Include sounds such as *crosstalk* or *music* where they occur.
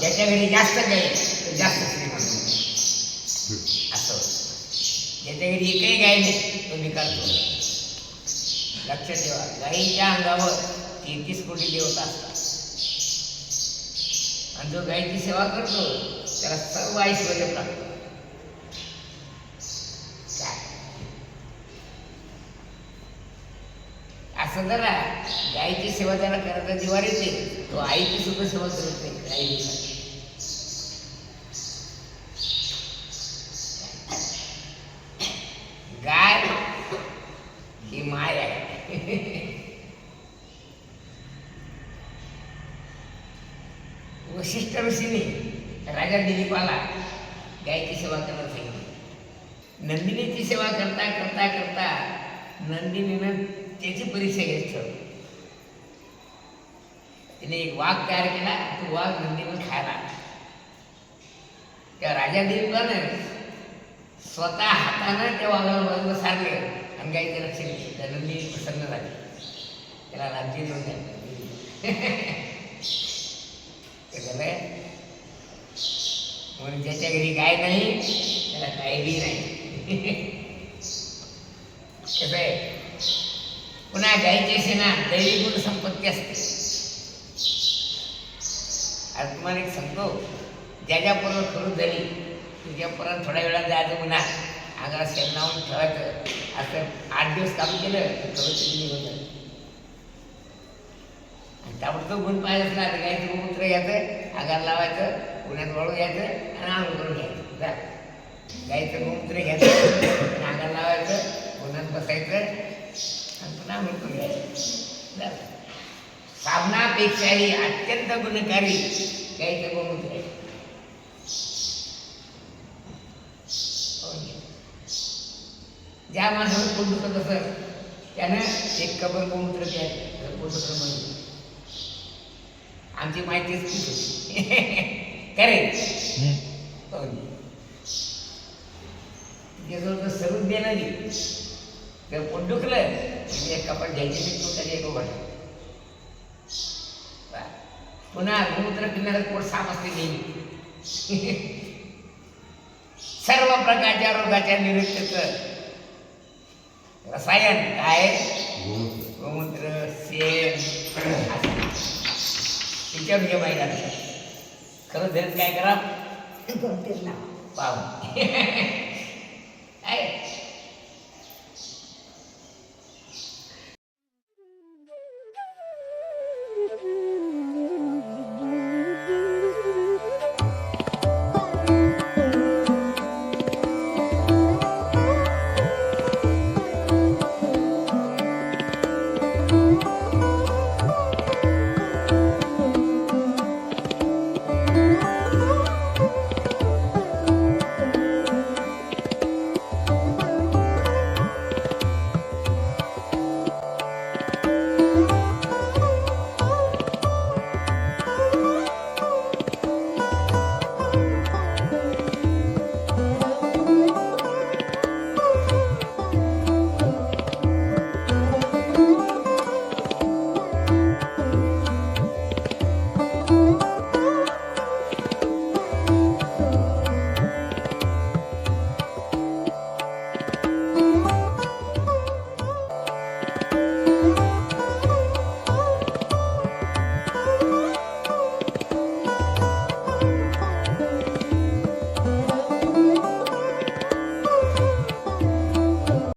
ज्याच्याकडे घरी जास्त गाय तो जास्त श्रीमंत असं ज्याच्याकडे घरी एकही गाय नाही तो निकाल लक्षात ठेवा गायीच्या अंगावर तेहतीस कोटी देवता असतात. आणि जो गायीची सेवा करतो त्याला सर्व ऐश्वर प्राप्त काय? असं जरा गायीची सेवा त्याला करायचा जीवार येते तो आईची सुद्धा सेवा करत नाही गायीसाठी गाय ही माय आहे वशिष्ठ ऋषीने राजा दिलीपाला गायची सेवा करायला सांगितली नंदिनीची सेवा करता करता करता. नंदिनीनं त्याची परीक्षा घेत तिने एक वाघ तयार केला तो वाघ नंदिनी खायला त्या राजा दिलीपानं स्वतः हातानं त्या वाघाला बाजूला सारलं आणि गाईचं रक्षण त्यानं मी प्रसन्न झाले त्याला राज्य देऊन झालं *laughs* म्हणून ज्याच्या घरी गाय नाही त्याला गायबी नाही. *laughs* कसं आहे? पुन्हा गायीची सेना दैवी गुण संपत्ती असते. आज तुम्हाला एक सांगतो ज्याच्या पोरं खरू झाली तुझ्या पोरात थोड्या वेळा जायचं म्हणा. अंगाला सेल लावून ठेवायचं. असं आठ दिवस काम केलं तर खरं निघून जाईल आणि ताबडतोब गुण पाहिजे ना तर गायचं गोमूत्र घ्यायचं अंगाला लावायचं पुण्यात वळून घ्यायचं आणि आंघोळ करून घ्यायचं. जा. गायचं गोमूत्र घ्यायचं आणि अंगाला लावायचं उन्हात बसायचं आणि पुन्हा आंघोळ करून घ्यायचं. साबणापेक्षाही अत्यंत गुणकारी गायचं गोमूत्र आहे हो की? ज्या माणसाला पोट दुखत असत त्यानं एक कबर दुखत म्हणून आमची माहितीच तीच होती खरे की? तिच्याजवळ जर सर्व देणारी तर पोट दुखलं म्हणजे एक कपाट घ्यायची मी तो त्याची एक उघड पुन्हा गोमूत्र पिणारं पोट साफ असते नेहमी. *laughs* सर्व प्रकारच्या रोगाच्या निरुत्तक रसायन काय? गोमूत्र. शेण विचारून घ्या माहीत खरं काय करा? पाहू.